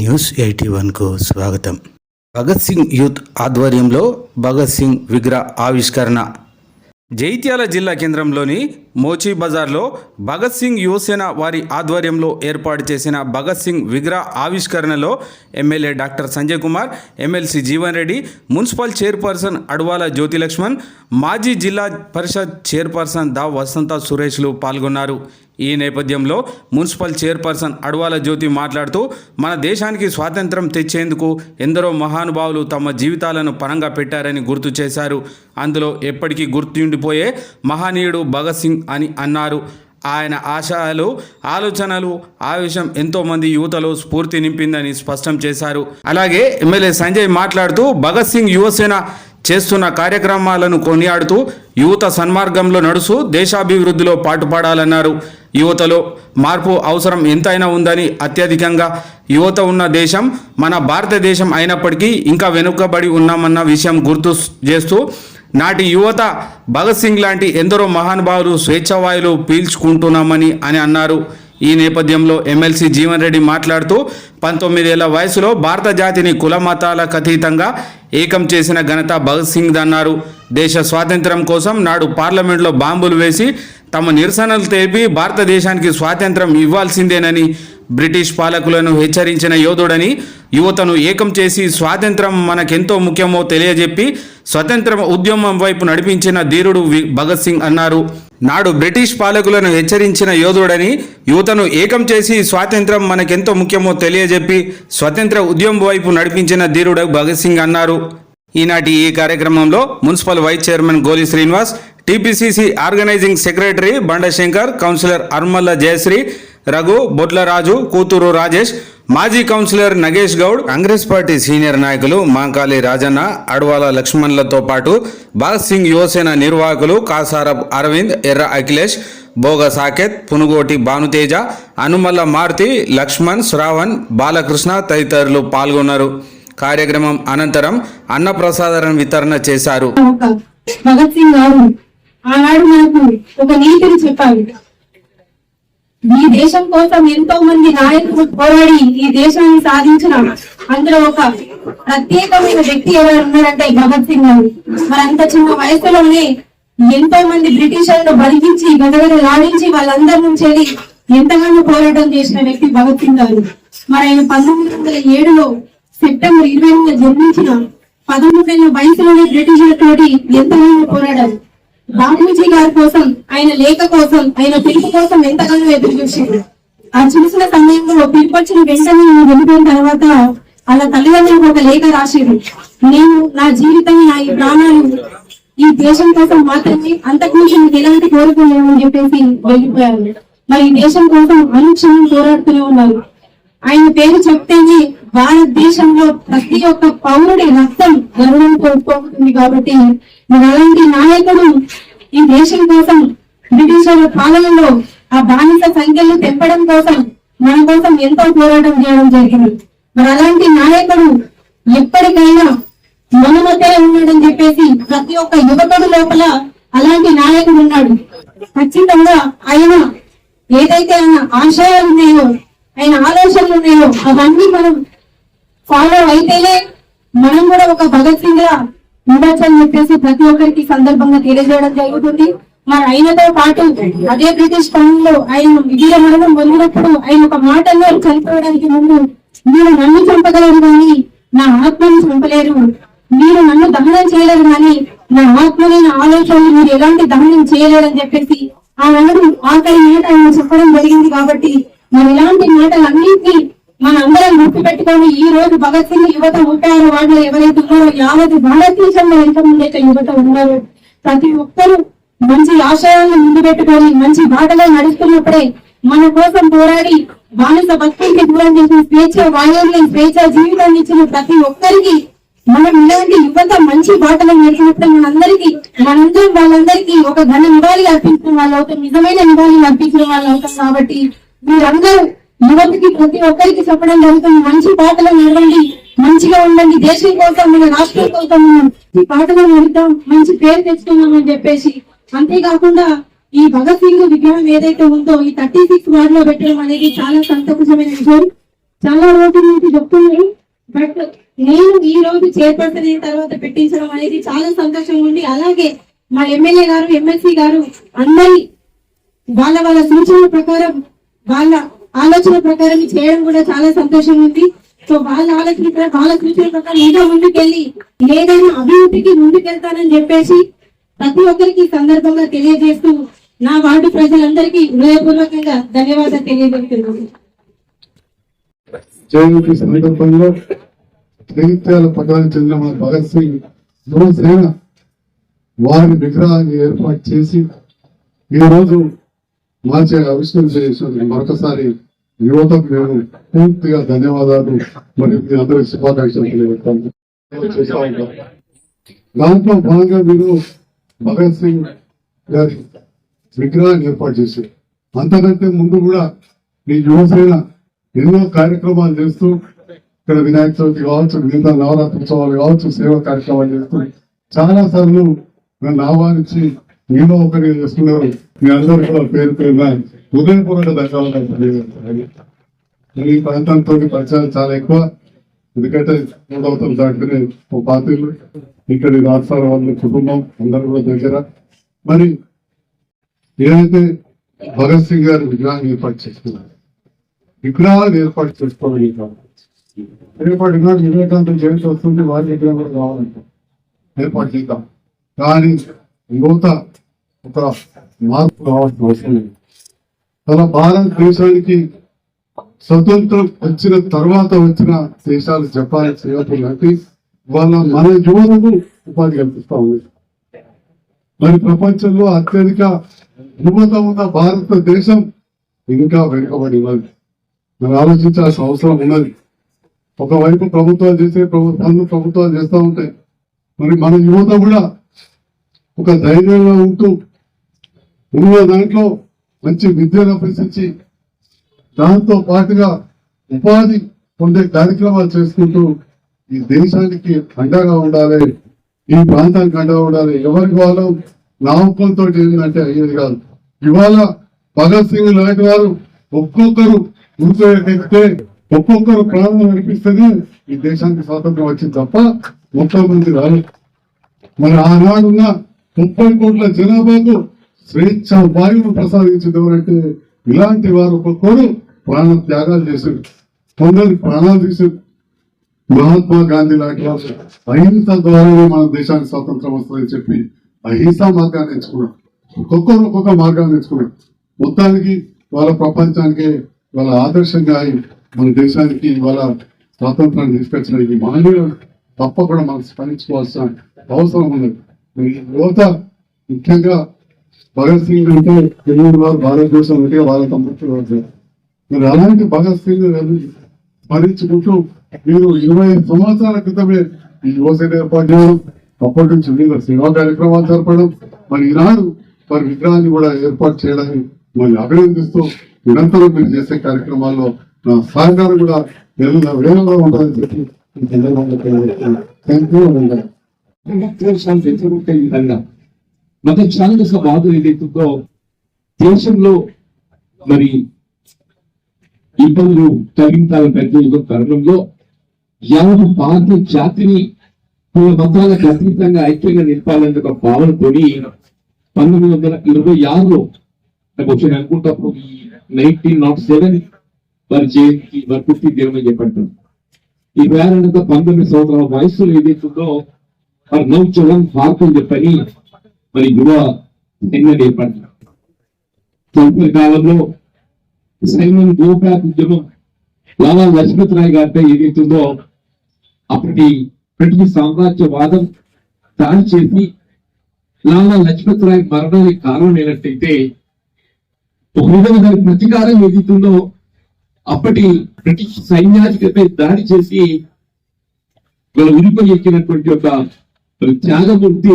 News eighty వన్కు స్వాగతం. Bhagat Singh youth ఆధ్వర్యంలో భగత్ సింగ్ విగ్రహ ఆవిష్కరణ. జైత్యాల జిల్లా కేంద్రంలోని మోచీ బజార్లో భగత్ సింగ్ యువసేన వారి ఆధ్వర్యంలో ఏర్పాటు చేసిన భగత్ సింగ్ విగ్రహ ఆవిష్కరణలో MLA doctor Sanjay Kumar MLC Jeevan Reddy municipal chairperson Advala Jyothi Laxman మాజీ జిల్లా పరిషత్ చైర్పర్సన్ దా వసంత సురేష్లు పాల్గొన్నారు. ఈ నేపథ్యంలో మున్సిపల్ చైర్పర్సన్ అడవాల జ్యోతి మాట్లాడుతూ మన దేశానికి స్వాతంత్రం తెచ్చేందుకు ఎందరో మహానుభావులు తమ జీవితాలను పరంగా పెట్టారని గుర్తు చేశారు. అందులో ఎప్పటికీ గుర్తుండిపోయే మహనీయుడు భగత్ సింగ్ అని అన్నారు. ఆయన ఆశయాలు ఆలోచనలు ఆవేశం ఎంతోమంది యువతలో స్ఫూర్తి నింపిందని స్పష్టం చేశారు. అలాగే ఎమ్మెల్యే సంజయ్ మాట్లాడుతూ భగత్ సింగ్ యువసేన చేస్తున్న కార్యక్రమాలను కొనియాడుతూ యువత సన్మార్గంలో నడుస్తూ దేశాభివృద్ధిలో పాటుపడాలన్నారు. యువతలో మార్పు అవసరం ఎంతైనా ఉందని అత్యధికంగా యువత ఉన్న దేశం మన భారతదేశం అయినప్పటికీ ఇంకా వెనుకబడి ఉన్నామన్న విషయం గుర్తు చేస్తూ నాటి యువత భగత్ సింగ్ లాంటి ఎందరో మహానుభావులు స్వేచ్ఛావాయులు పీల్చుకుంటున్నామని అని అన్నారు. ఈ నేపథ్యంలో ఎమ్మెల్సీ జీవన్ రెడ్డి మాట్లాడుతూ పంతొమ్మిదేళ్ళ వయసులో భారత జాతిని కుల మతాలకు అతీతంగా ఏకం చేసిన ఘనత భగత్ సింగ్ అన్నారు దేశ స్వాతంత్రం కోసం నాడు పార్లమెంట్లో బాంబులు వేసి తమ నిరసనలు తెలిపి భారతదేశానికి స్వాతంత్రం ఇవ్వాల్సిందేనని బ్రిటిష్ పాలకులను హెచ్చరించిన యోధుడని యువతను ఏకం చేసి స్వాతంత్రం మనకెంతో ముఖ్యమో తెలియజెప్పి స్వతంత్ర ఉద్యమం వైపు నడిపించిన ధీరుడు వి- భగత్ సింగ్ అన్నారు. నాడు బ్రిటిష్ పాలకులను హెచ్చరించిన యోధుడని యువతను ఏకం చేసి స్వాతంత్రం మనకెంతో ముఖ్యమో తెలియజెప్పి స్వతంత్ర ఉద్యమం వైపు నడిపించిన ధీరుడు భగత్ సింగ్ అన్నారు. ఈనాటి ఈ కార్యక్రమంలో municipal vice chairman Goli Srinivas TPCC organising secretary Bandashankar councillor Armalla Jayashree Raghu Botlaraju కూతురు రాజేష్ మాజీ councillor Nagesh Goud Congress party senior నాయకులు మాంకాళి రాజన్న అడవాల లక్ష్మణ్లతో పాటు భగత్ సింగ్ యువసేన నిర్వాహకులు కాసార అరవింద్ ఎర్ర అఖిలేష్ భోగ సాకేత్ పునుగోటి భానుతేజ అనుమల్ల మారుతి లక్ష్మణ్ శ్రావణ్ బాలకృష్ణ తదితరులు పాల్గొన్నారు. కార్యక్రమం అనంతరం అన్నప్రసాదం వితరణ చేశారు. భగత్ సింగ్ గారు ఆనాడు మనకు ఒక నీతిని చెప్పాలి. ఈ దేశం కోసం ఎంతో మంది నాయకులు పోరాడి ఈ దేశాన్ని సాధించిన అందులో ఒక ప్రత్యేకమైన వ్యక్తి ఎవరు ఉన్నారంటే భగత్ సింగ్ గారు. మరి అంత చిన్న వయసులోనే ఎంతో మంది బ్రిటిషర్లు బలిగించి గదగద లాడించి వాళ్ళందరి నుంచి వెళ్ళి ఎంతగానో పోరాటం చేసిన వ్యక్తి భగత్ సింగ్ గారు. మరి ఆయన పంతొమ్మిది వందల ఏడులో సెప్టెంబర్ ఇరవై ఎనిమిది జన్మించిన పదమూడేళ్ళ వయసులోనే బ్రిటిషర్లతోటి ఎంతగానో పోరాడారు. బాపూజీ గారి కోసం ఆయన లేఖ కోసం ఆయన పిలుపు కోసం ఎంతగానో ఎదురు చూసింది ఆ చూసిన సమయంలో పిలుపు వచ్చిన వెంటనే నేను వెళ్ళిపోయిన తర్వాత అలా తల్లిదండ్రులకు ఒక లేఖ రాసేది నేను నా జీవితం నా ఈ ప్రాణాలు ఈ దేశం కోసం మాత్రమే అంతకుమించి మీకు ఎలాంటి కోరిక లేవు అని చెప్పేసి వెళ్ళిపోయారు. మరి ఈ దేశం కోసం అనుక్షణం పోరాడుతూనే ఉన్నారు. ఆయన పేరు చెప్తేనే భారతదేశంలో ప్రతి ఒక్క పౌరుడి రక్తం గర్వంతో పోతుంది కాబట్టి మరి అలాంటి నాయకుడు ఈ దేశం కోసం బ్రిటిషర్ల పాలనలో ఆ బానిస సంఖ్యలు తెంపడం కోసం మన కోసం ఎంతో పోరాటం చేయడం జరిగింది. మరి అలాంటి నాయకుడు ఎప్పటికైనా మనమతే ఉన్నాడని చెప్పేసి ప్రతి ఒక్క యువకుడు లోపల అలాంటి నాయకుడు ఉన్నాడు. ఖచ్చితంగా ఆయన ఏదైతే ఆయన ఆశయాలు ఉన్నాయో ఆయన ఆలోచనలు ఉన్నాయో అవన్నీ మనం ఫాలో అయితేనే మనం కూడా ఒక భగత్ సింగ్ లా ఉండొచ్చు అని చెప్పేసి ప్రతి ఒక్కరికి సందర్భంగా తెలియజేయడం జరుగుతుంది. మరి ఆయనతో పాటు అదే బ్రిటిష్ కాలంలో ఆయన విధిల మరణం పొందినప్పుడు ఆయన ఒక మాటల్లో చనిపోవడానికి ముందు మీరు నన్ను చంపగలరు కానీ నా ఆత్మని చంపలేరు. మీరు నన్ను దహనం చేయలేరు కానీ నా ఆత్మని నా ఆలోచనలు మీరు ఎలాంటి దహనం చేయలేరని చెప్పేసి ఆ నన్ను ఆఖరి మాట ఆయన చెప్పడం జరిగింది కాబట్టి మరి ఇలాంటి మాటలన్నింటినీ మన అందరం గుర్తు పెట్టుకొని ఈ రోజు భగత్ సింగ్ యువత ఉంటారు వాళ్ళు ఎవరైతే ఉన్నారో యావత్ భారతదేశంలో ఎంతమంది అయితే యువత ఉన్నారో. ప్రతి ఒక్కరూ మంచి ఆశయాలను ముందు పెట్టుకొని మంచి బాటలో నడుస్తున్నప్పుడే మన కోసం పోరాడి బానిస భక్తికి దూరం చేసిన స్వేచ్ఛ వాయువుల్ని స్వేచ్ఛ జీవితాన్ని ఇచ్చిన ప్రతి ఒక్కరికి మనం ఇలాంటి యువత మంచి బాటలో నడిచినప్పుడు మనందరికీ మనందరం వాళ్ళందరికీ ఒక ఘన నివాళి అర్పించిన వాళ్ళు అవుతాం. నిజమైన నివాళి అర్పించిన వాళ్ళు అవుతాం కాబట్టి మీరందరూ యువతకి ప్రతి ఒక్కరికి చెప్పడం జరుగుతుంది. మంచి పాటలు నడవండి మంచిగా ఉండండి. దేశం కోసం మన రాష్ట్రం కోసం మనం ఈ పాటలు నడుద్దాం మంచి పేరు తెచ్చుకుందాం అని చెప్పేసి. అంతేకాకుండా ఈ భగత్ సింగ్ విగ్రహం ఏదైతే ఉందో ఈ థర్టీ సిక్స్ వార్డ్లో పెట్టడం అనేది చాలా సంతోషమైన విషయం. చాలా రోజుల నుంచి చెప్తున్నాను. బట్ నేను ఈ రోజు చైర్పర్సన్ అయిన తర్వాత పెట్టించడం అనేది చాలా సంతోషంగా ఉంది. అలాగే మా ఎమ్మెల్యే గారు ఎమ్మెల్సీ గారు అందరి వాళ్ళ వాళ్ళ సూచనల ప్రకారం వాళ్ళ ఆలోచన ప్రకారం చేయడం కూడా చాలా సంతోషం ఉంది. సో వాళ్ళ ఆలోచన వాళ్ళ సూచన ప్రకారం ఇంకా ముందుకెళ్ళి ఏదైనా అభివృద్ధికి ముందుకెళ్తానని చెప్పేసి ప్రతి ఒక్కరికి సందర్భంగా తెలియజేస్తూ నా వార్డు ప్రజలందరికీ హృదయపూర్వకంగా ధన్యవాదాలు తెలియజేస్తున్నాను. జయంతి సందర్భంలో జగిత్యాల పట్టణానికి చెందిన మన భగత్ సింగ్ యువసేన వారి విగ్రహాన్ని ఏర్పాటు చేసి ఈ రోజు మార్చే ఆవిష్కరణ చేసిన మరొకసారి యువతకు మేము పూర్తిగా ధన్యవాదాలు. మరియు మీ అందరికి శుభాకాంక్షలు తెలియజేస్తాను దాంట్లో భాగంగా మీరు భగత్ సింగ్ గారి విగ్రహాన్ని ఏర్పాటు చేశారు. అంతకంటే ముందు కూడా మీ యువసేన ఎన్నో కార్యక్రమాలు చేస్తూ ఇక్కడ వినాయక చవితి కావచ్చు మిగతా నవరాత్రి ఉత్సవాలు కావచ్చు సేవా కార్యక్రమాలు చేస్తూ చాలా సార్లు నన్ను ఆహ్వానించి మీలో ఒకరి చేస్తున్నారు. మీ అందరూ కూడా పేరు పేరున హృదయపూర్వక ధన్యవాదాలు తెలియజేస్తున్నాను. ఈ ప్రాంతంతో పరిచయాలు చాలా ఎక్కువ. ఎందుకంటే మూడవతలు దాటుకునే ఓ పార్టీలు ఇక్కడి రాజసార వాళ్ళ కుటుంబం అందరూ కూడా దగ్గర. మరి ఏదైతే భగత్ సింగ్ గారు విగ్రహాన్ని ఏర్పాటు చేసుకున్నారు విగ్రహాలు ఏర్పాటు చేసుకోవాలి. రేపటి నాడు వివేకానంద జయంతి వస్తుంది వారి విగ్రహం కూడా కావాలంటే. ఏర్పాటు చేద్దాం. కానీ యువత ఒక మార్పు కావాల్సిన అవసరం లేదు. మన భారతదేశానికి స్వతంత్రం వచ్చిన తర్వాత వచ్చిన దేశాలు జపాన్ సింగపూర్ లాంటి వాళ్ళ మన యువతకు ఉపాధి కల్పిస్తా ఉంది. మరి ప్రపంచంలో అత్యధిక యువత ఉన్న భారతదేశం ఇంకా వెనుకబడి ఉన్నది మనం ఆలోచించాల్సిన అవసరం ఉన్నది. ఒకవైపు ప్రభుత్వాలు చేసే ప్రభు- పనులు ప్రభుత్వాలు చేస్తూ ఉంటాయి. మరి మన యువత కూడా ఒక ధైర్యంగా ఉంటూ ఉన్న దాంట్లో మంచి విద్యను అభ్యసించి దాంతో పాటుగా ఉపాధి పొందే కార్యక్రమాలు చేసుకుంటూ ఈ దేశానికి అండగా ఉండాలి ఈ ప్రాంతానికి అండగా ఉండాలి. ఎవరికి వాళ్ళు నామకంతో ఏంటంటే అయ్యేది కాదు. ఇవాళ భగత్ సింగ్ లాంటి వారు ఒక్కొక్కరు గుర్తుపెట్టిస్తే ఒక్కొక్కరు ప్రాణం నడిపిస్తేనే ఈ దేశానికి స్వాతంత్రం వచ్చింది తప్ప మొత్తం మంది రాలేదు. మరి ఆనాడున్న ముప్పై కోట్ల జనాభాకు స్వేచ్ఛ వాయువును ప్రసాదించింది ఇలాంటి వారు ఒక్కొక్కరు ప్రాణ త్యాగాలు చేశారు. కొందరు ప్రాణాలు తీశారు. మహాత్మా గాంధీ లాంటి వాళ్ళు అహింస ద్వారానే మన దేశానికి స్వాతంత్రం వస్తుందని చెప్పి అహింసా మార్గాన్ని ఎంచుకున్నారు ఒక్కొక్కరు ఒక్కొక్క మార్గాన్ని ఎంచుకున్నారు మొత్తానికి వాళ్ళ ప్రపంచానికి వాళ్ళ ఆదర్శంగా అయి మన దేశానికి వాళ్ళ స్వాతంత్రాన్ని తీసుకొచ్చిన ఈ మహనీయులు తప్పకుండా మనం స్మరించుకోవాల్సిన అవసరం ఉంది యువత ముఖ్యంగా భగత్ సింగ్ అంటే తెలుగు వారు భారతదేశం అంటే వాళ్ళ తమ్ముడు మరి అలాంటి భగత్ సింగ్ స్మరించుకుంటూ మీరు ఇరవై సంవత్సరాల క్రితమే ఈ యువసేన ఏర్పాటు చేయడం అప్పటి నుంచి మీరు సేవా కార్యక్రమాలు జరపడం మరి ఈనాడు మరి విగ్రహాన్ని కూడా ఏర్పాటు చేయడాన్ని మరి అభినందిస్తూ నిరంతరం మీరు చేసే కార్యక్రమాల్లో నా సహకారం కూడా వేల వేలలో ఉండాలని చెప్పి ఈ తెలియజేస్తున్నాను. Thank you, ఏదైతుందో దేశంలో మరి ఇబ్బందులు తగ్గించాలని పెద్ద యుగ తరుణంలో యావత్ భారత జాతిని కొన్ని మతాలకు అతీతంగా ఐక్యంగా నిలపాలనే ఒక భావనతోని పంతొమ్మిది వందల ఇరవై ఆరులో నాకు వచ్చి అనుకుంటప్పుడు నైన్టీన్ నాట్ సెవెన్ oh వారి జయంతి వారి పుట్టి దేవుని చెప్పంటారు ఈ వేరంత పంతొమ్మిది సంవత్సరాల వయసులో ఏదైతుందో వారు మరి నౌచలం భారతం చెప్పని మరి యువ ఎన్నో ఏర్పడ్డారు. తదుపరి కాలంలో సైన్యం గోబ్యాక్ ఉద్యమం లాలా లజపత్ రాయ్ గారిపై ఏదైతుందో అప్పటి బ్రిటిష్ సామ్రాజ్యవాదం దాడి చేసి లాలా లజపత్ రాయ్ మరణానికి కారణం అయినట్టయితే ఒక విధంగా దాని ప్రతీకారం ఏదైతుందో అప్పటి బ్రిటిష్ సైన్యాధిపతిపై దాడి చేసి వాళ్ళ ఉరిపై ఎక్కినటువంటి ఒక త్యాగమూర్తి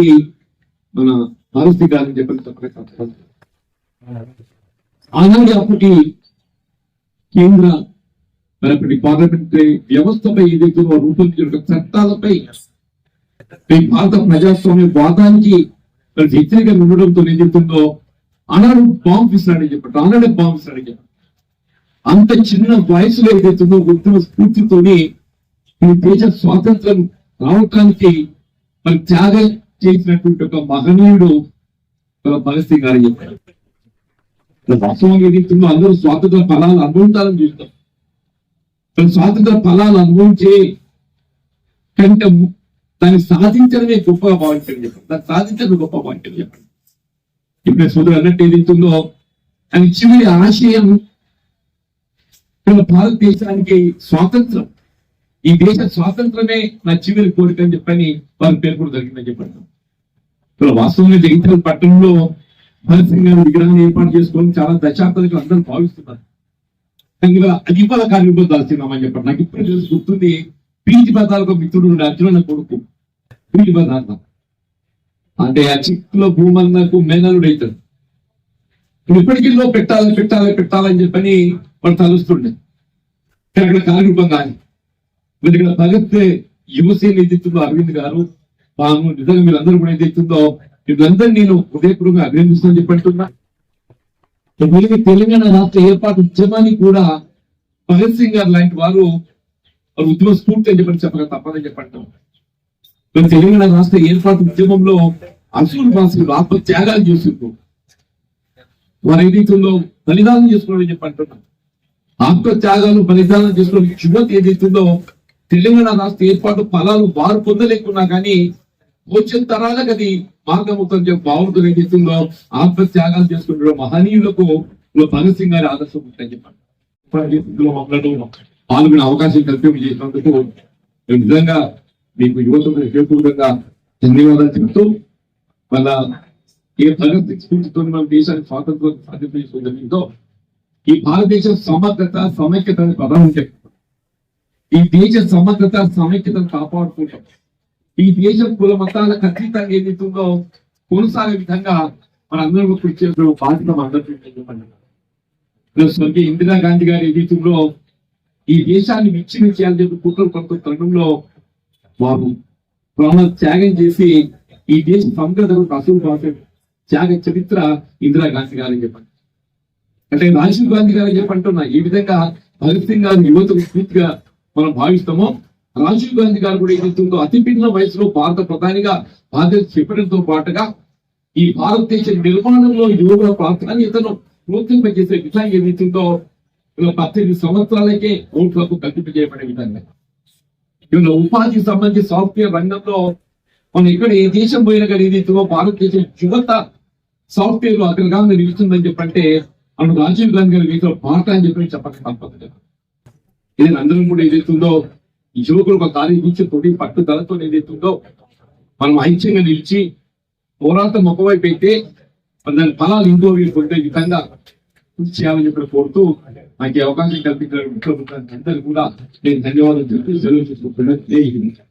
మన మారుతి గారిని చెప్పిన చెప్పలేదు అప్పటి కేంద్ర మరి పార్లమెంటరీ వ్యవస్థపై ఏదైతే రూపొందించిన చట్టాలపై మీ భారత ప్రజాస్వామ్య వాదానికి మరి వ్యతిరేకంగా ఉండడంతో చెప్తుందో ఆనాడు బాంబు విసిరాడని చెప్పారు ఆనాడే బాంబు విసిరాడని చెప్పారు అంత చిన్న వయసులో ఏదైతుందో ఉద్యమ స్ఫూర్తితోని మీ దేశ స్వాతంత్రం రావటానికి మరి త్యాగం చేసినటువంటి ఒక మహనీయుడు ఒక భగత్ గారు చెప్పారు. వాస్తవంగా ఏదైతుందో అందరూ స్వాతంత్ర ఫలాలు అనుభవించాలని చూస్తాం స్వాతంత్ర ఫలాలు అనుభవించే కంటే దాన్ని సాధించడమే గొప్పగా భావించండి చెప్పండి దాన్ని సాధించడం గొప్ప భావించండి చెప్పండి ఇప్పుడు సోదరు అన్నట్టు ఏదైతుందో అని చివరి ఆశయం. భారతదేశానికి స్వాతంత్రం. ఈ దేశ స్వాతంత్రమే నా చివరి కోరిక అని చెప్పని వారు పేర్కొనడం జరిగిందని చెప్పండి. ఇక్కడ వాస్తవంగా జగిత్యాల పట్టణంలో భగత్ సింగ్ గారి విగ్రహాన్ని ఏర్పాటు చేసుకొని చాలా దశాబ్దాలు అందరూ భావిస్తున్నారు. అది ఇవాళ కార్యక్రమం దాల్సిందామని చెప్పండి. నాకు ఇప్పుడు తెలుసు గుర్తుంది పీజి పదాలకు మిత్రుడు ఉండే అర్జున కొడుకు. పీజి పదార్థం అంటే ఆ చిక్కులో భూమన్నకు మేనలుడు అవుతాడు ఇప్పుడు ఇప్పటికీ లో పెట్టాలి పెట్టాలి పెట్టాలని చెప్పని వాడు తలుస్తుండే. అక్కడ కార్యక్రమం కానీ మరి ఇక్కడ భగత్ యువసేన ఏదైతుందో అరవింద్ గారు తాను నిజంగా మీరందరూ కూడా ఏదైతుందో వీళ్ళందరూ నేను హృదయపూర్వకంగా అభినందిస్తానని చెప్పంటున్నా వీళ్ళకి తెలంగాణ రాష్ట్ర ఏర్పాటు ఉద్యమానికి కూడా భగత్ సింగ్ గారు లాంటి వారు ఉద్యమ స్ఫూర్తి అని చెప్పని చెప్పక తప్పదని చెప్పంటాం మరి తెలంగాణ రాష్ట్ర ఏర్పాటు ఉద్యమంలో అసూరు భాషలు ఆత్మ త్యాగాలు చేసిండ్రు. వారు ఏదైతుందో బలిదానం చేసుకోవడం చెప్పంటున్నాం ఆత్మ త్యాగాలు బలిదానం చేసుకోవడం యువత ఏదైతుందో తెలంగాణ రాష్ట్ర ఏర్పాటు ఫలాలు వారు పొందలేకున్నా కానీ వచ్చే తరాలకు అది మార్గమవుతుంది చెప్పి బావులతో ఏదైతుందో చేసుకుంటు చేసుకుంటారో మహనీయులకు భగత్ సింగ్ గారి ఆదర్శం ఉంటాయని చెప్పండి ఇందులో పాల్గొనే అవకాశం కల్పించి చేసినందుకు నేను నిజంగా మీకు యువతకు హృదయపూర్వకంగా ధన్యవాదాలు చెప్తూ మళ్ళా ఏ భగత్ సింగ్ స్ఫూర్తితో మన దేశానికి స్వాతంత్రం సాధించో ఈ భారతదేశ సమగ్రత సమైక్యత అనే పదం ఉంటాయి ఈ దేశ సమగ్రత సమైక్యతను కాపాడుకుంటాం. ఈ దేశం కుల మతాల ఖచ్చితంగా ఏదైతుందో కొనసాగే విధంగా మన కృషి చేసిన బాధ్యత అందరికీ స్వర్గీయ ఇందిరాగాంధీ గారి ఏదైతుందో ఈ దేశాన్ని విచ్ఛిన్నం చేయాలని చెప్పి కుట్రలు కొంత తరుణంలో వారు ప్రాణ త్యాగం చేసి ఈ దేశ సమగ్రతను అసలు భాష త్యాగ చరిత్ర ఇందిరాగాంధీ గారు చెప్పండి. అంటే రాజీవ్ గాంధీ గారు చెప్పంటున్నా ఈ విధంగా భగత్ సింగ్ గారు యువతకు స్ఫూర్తిగా మనం భావిస్తామో రాజీవ్ గాంధీ గారు కూడా ఏదైతుందో అతి పిన్న వయసులో భారత ప్రధానిగా బాధ్యత చెప్పడంతో పాటుగా ఈ భారతదేశ నిర్మాణంలో యువకుల ప్రాధాన్యతను ప్రోత్సహింపజేసే విధంగా ఏదైతుందో ఇలా పద్దెనిమిది సంవత్సరాలకే ఓట్లకు కల్పింపజేయబడే విధంగా ఇవాళ ఉపాధికి సంబంధించి సాఫ్ట్వేర్ రంగంలో మనం ఇక్కడ ఏ దేశం పోయినా కానీ ఏదైతుందో భారతదేశం యువత సాఫ్ట్వేర్లో అగ్రగామి నిలుస్తుందని చెప్పంటే మనం రాజీవ్ గాంధీ గారి వీటిలో పాట అని చెప్పి చెప్పక తప్పదు కదా. ఇది అందరం కూడా ఏదైతుందో ఈ యువకులు ఒక కార్యం ఇచ్చి తొడి పట్టుదలతో ఏదైతుందో మనం ఐక్యంగా నిలిచి పోరాటం ఒకవైపు అయితే దాని ఫలాలు ఇంకో వైపు పొందే విధంగా కృషి చేయాలని చెప్పి కోరుతూ నాకు ఈ అవకాశం కల్పించిన మిత్రులు అందరికీ కూడా నేను ధన్యవాదాలు చెప్పి సెలవు చేసుకుంటున్నాను